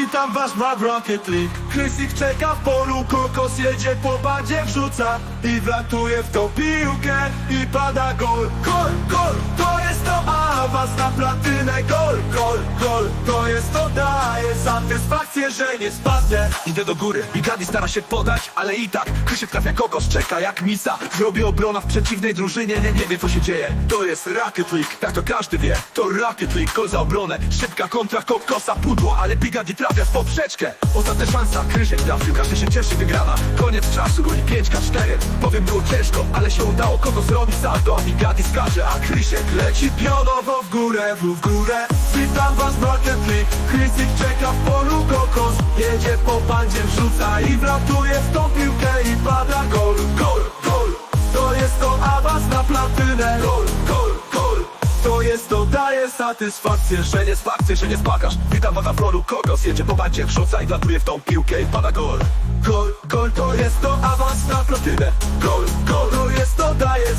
Witam was w Rocket League. Krysik czeka w polu, kokos jedzie po badzie wrzuca I wlatuje w tą piłkę i pada gol. Gol, gol, to jest to awans na platynę. Gol, gol, gol, to jest to daje satysfakcję, że nie spadnę. Idę do góry, Bigadi stara się podać, ale i tak. Krzysiek trafia kokos, czeka jak misa. Zrobi obrona w przeciwnej drużynie, nie, nie wie co się dzieje. To jest Rocket League, tak to każdy wie. To Rocket League, gol za obronę Szybka kontra kokosa, pudło, ale Bigadi trafia w poprzeczkę. Ostatnia szansa, Krzysiek trafił, każdy się cieszy, wygrana. Koniec czasu, goli 5K4 Powiem było ciężko, ale się udało. Kokos robi salto, a Bigadi skacze, a Krzysiek leci Pionowo w górę, w górę Witam was w Rocket League Krysik czeka w polu, kokos. Jedzie po bandzie, wrzuca i wlatuje w tą piłkę i pada gol. Gol, gol, to jest to awans na platynę. Gol, gol, gol, to jest to daje satysfakcję Że nie spakcy, że nie spakasz. Witam was na polu, kokos. Jedzie po bandzie Wrzuca i latuje w tą piłkę i pada gol. Gol, gol, to jest to awans na platynę. Gol, gol,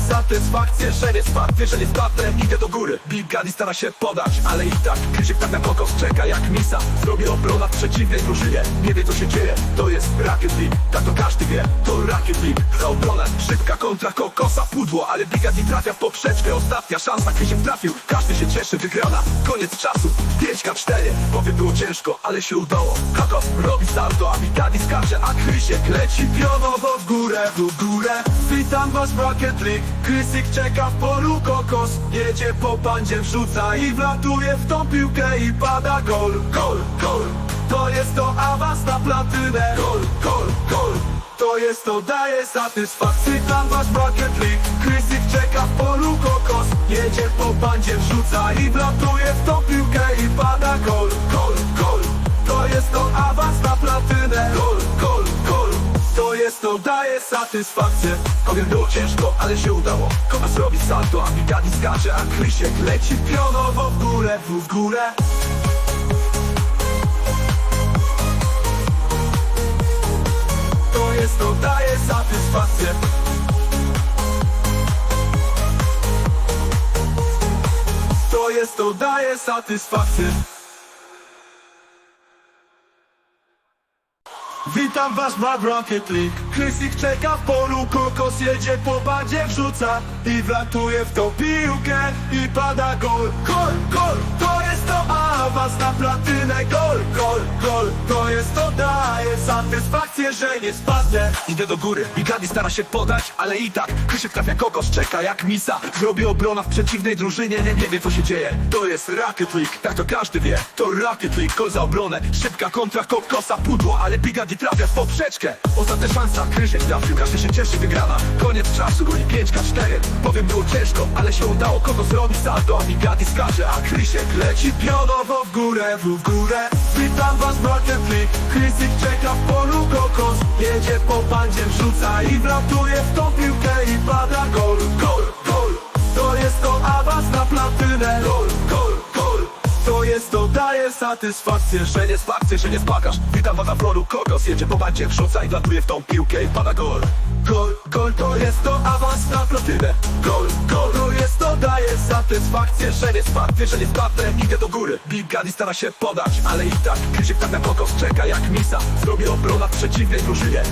satysfakcję Że nie spadł, wie, że nie spadnę Idę do góry, Big Gaddy stara się podać Ale i tak, Krzysiek tak na kokos czeka jak misa. Zrobi obrona w przeciwnej drużynie Nie wie co się dzieje, to jest Rocket League Tak to każdy wie, to Rocket League Za obronę, szybka kontra kokosa Pudło, ale Big Gaddy trafia w poprzeczkę. Ostatnia szansa, Krzysiek trafił Każdy się cieszy, wygrana, koniec czasu 5K4, powiem było ciężko, ale się udało. Kokos robi salto, a Big Gaddy skacze A Krzysiek leci Pionowo w górę, w górę. Witam was w Rocket League Krysik czeka w polu, kokos Jedzie po bandzie, wrzuca i wlatuje w tą piłkę i pada gol. Gol, gol, to jest to awans na platynę. Gol, gol, gol, to jest to daje satysfakcję. Witam was w Rocket League. Krysik czeka w polu, kokos Jedzie po bandzie, wrzuca i wlatuje w tą piłkę i pada gol. Gol, gol, to jest to awans na platynę. Gol jest to daje satysfakcję. Powiem było ciężko, ale się udało. Komas robi salto, a Bigadi skacze, a Krzysiek leci Pionowo w górę, w górę. To jest to daje satysfakcję. To jest to daje satysfakcję Witam was w Rocket League. Krysik czeka w polu, kokos jedzie po badzie wrzuca I wlatuje w tą piłkę i pada gol. Gol, gol, to jest to awans na platynę. Gol, gol, gol, to jest to daje satysfakcję, że nie spadnę Idę do góry, Bigadi stara się podać, ale i tak Krzysiek trafia kokos, czeka jak misa. Zrobi obrona w przeciwnej drużynie, nie, nie wie co się dzieje. To jest Rocket League, tak to każdy wie. To Rocket League, za obronę Szybka kontra kokosa, pudło, ale Bigadi trafia w poprzeczkę. Ostatnia szansa, Krzysiek trafił, każdy się cieszy, wygrana. Koniec czasu, goli 5K4 Powiem było ciężko, ale się udało Kokos robi salto, Bigadi skacze, a Krzysiek leci Pionowo w górę, w górę Witam was League Krysik czeka w polu, kokos. Jedzie po bandzie, wrzuca i wlatuje w tą piłkę i pada gol. Gol, gol, to jest to awans na platynę. Gol, gol, gol, to jest to daje satysfakcję Że nie spakcy, że nie spakasz. Witam was na polu, kokos. Jedzie po bandzie Wrzuca i latuje w tą piłkę i pada gol. Gol, gol, to jest to awans na platynę. Gol, gol, satysfakcję Że nie spadł, wie, że nie spadnę Idę do góry, Big Gaddy stara się podać Ale i tak, Krzysiek tak na kokos czeka jak misa. Zrobi obrona przeciwnej drużynie